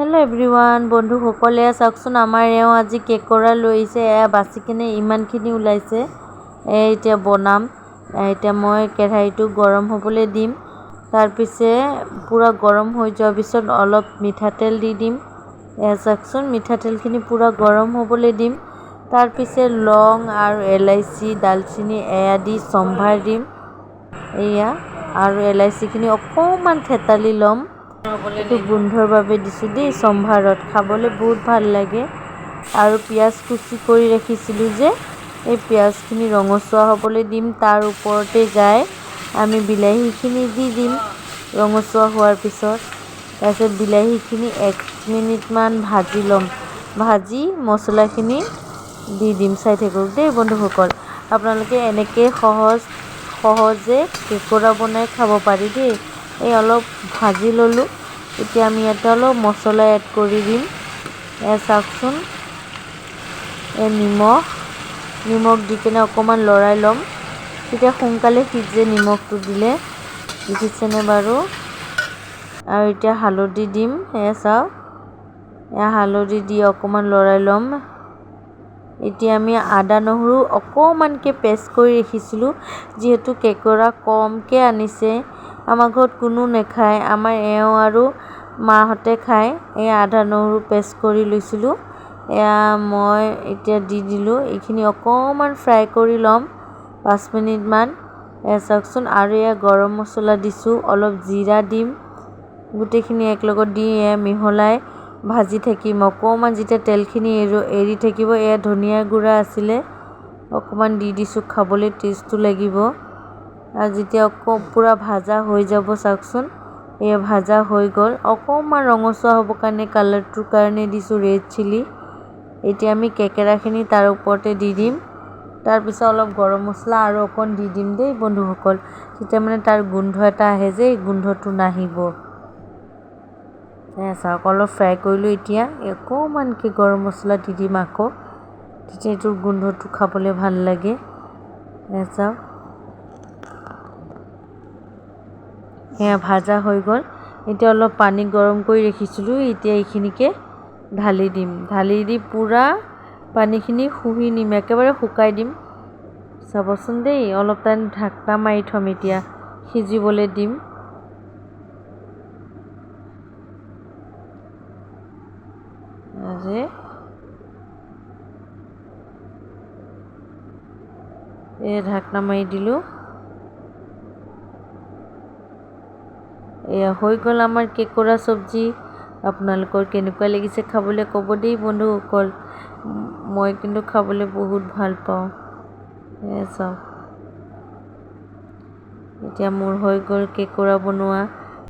Hello' everyone বন্ধুসকলে চাওকচোন আমাৰ এওঁ আজি কেক কৰা লৈ আহিছে। এয়া বাচি কিনে ইমানখিনি ওলাইছে। এ, এতিয়া বনাম। এতিয়া মই কেৰাহীটো গৰম হ'বলৈ দিম। তাৰপিছে পূৰা গৰম হৈ যোৱাৰ পিছত অলপ মিঠাতেল দি দিম। এয়া চাওকচোন মিঠাতেলখিনি পূৰা গৰম হ'বলৈ দিম। তাৰপিছে লং আৰু এলাইচি, দালচিনি, এয়া দি চম্ভাৰ দিম। এয়া আৰু এলাইচিখিনি অকণমান থেতালি ল'ম। এইটো গোন্ধৰ বাবে দিছোঁ দেই চম্ভাৰত খাবলৈ বহুত ভালো লাগে। আৰু পিঁয়াজ কুচি কৰি ৰাখিছিলোঁ যে এই পিঁয়াজখিনি ৰঙচুৱা হ'বলৈ দিম। তাৰ ওপৰতে গাই আমি বিলাহীখিনি দি দিম ৰঙচুৱা হোৱাৰ পিছত। তাৰপিছত বিলাহীখিনি এক মিনিটমান ভাজি ল'ম। ভাজি মছলাখিনি দি দিম। চাই থাকক দেই বন্ধুসকল। আপোনালোকে এনেকৈ সহজ সহজে কেকৰা বনাই খাব পাৰি দেই। এই অলপ ভাজি ল'লোঁ। এতিয়া আমি ইয়াতে অলপ মছলা এড কৰি দিম। এয়া চাওকচোন। এই নিমখ। নিমখ দি কিনে অকণমান লৰাই ল'ম। তেতিয়া সোনকালে সিজে নিমখটো দিলে। দেখিছেনে বাৰু? আৰু এতিয়া হালধি দিম। এয়া চাওক। এয়া হালধি দি অকণমান লৰাই ল'ম। এতিয়া আমি আদা নহৰু অকণমানকৈ পেষ্ট কৰি ৰাখিছিলোঁ। যিহেতু কেকৰা কমকৈ আনিছে। আমাৰ ঘৰত কোনো নাখায়। আমাৰ এওঁ আৰু মাহঁতে খায় এই আদা নহৰু পেষ্ট কৰি লৈছিলোঁ। এয়া মই এতিয়া দি দিলোঁ। এইখিনি অকণমান ফ্ৰাই কৰি ল'ম। পাঁচ মিনিটমান। এয়া চাওকচোন, আৰু এয়া গৰম মছলা দিছোঁ। অলপ জিৰা দিম। গোটেইখিনি একেলগত দি এয়া মিহলাই ভাজি থাকিম। অকণমান যেতিয়া তেলখিনি এৰি এৰি থাকিব, এয়া ধনিয়া গুড়া আছিলে, অকণমান দি দিছোঁ। খাবলৈ টেষ্টটো লাগিব। আৰু যেতিয়া আকৌ পূৰা ভাজা হৈ যাব চাওকচোন। এয়া ভাজা হৈ গ'ল। অকণমান ৰঙচুৱা হ'বৰ কাৰণে কালাৰটোৰ কাৰণে দিছোঁ ৰেড চিলি এতিয়া আমি কেকেৰাখিনি তাৰ ওপৰতে দি দিম। তাৰপিছত অলপ গৰম মছলা আৰু অকণ দি দিম দেই বন্ধুসকল। তেতিয়া মানে তাৰ গোন্ধ এটা আহে যে, এই গোন্ধটো নাহিব। চাওক, অলপ ফ্ৰাই কৰিলোঁ এতিয়া। অকণমানকৈ গৰম মছলা দি দিম আকৌ। তেতিয়া এইটোৰ গোন্ধটো খাবলৈ ভালো লাগে। চাওক। এয়া ভাজা হৈ গ'ল। এতিয়া অলপ পানী গৰম কৰি ৰাখিছিলোঁ। এতিয়া এইখিনিকে ঢালি দিম। ঢালি দি পূৰা পানীখিনি শুহি নিম। একেবাৰে শুকাই দিম। চাবচোন দেই, অলপ টাইম ঢাকনা মাৰি থ'ম এতিয়া। সিজিবলৈ দিম। যে। এই ঢাকনা মাৰি দিলোঁ। এয়া হৈ গ'ল আমাৰ কেঁকোৰা চব্জি। আপোনালোকৰ কেনেকুৱা লাগিছে খাবলৈ ক'ব দেই বন্ধুসকল মই কিন্তু খাবলৈ বহুত ভাল পাওঁ। এয়া চাওক। এতিয়া মোৰ হৈ গ'ল কেঁকোৰা বনোৱা।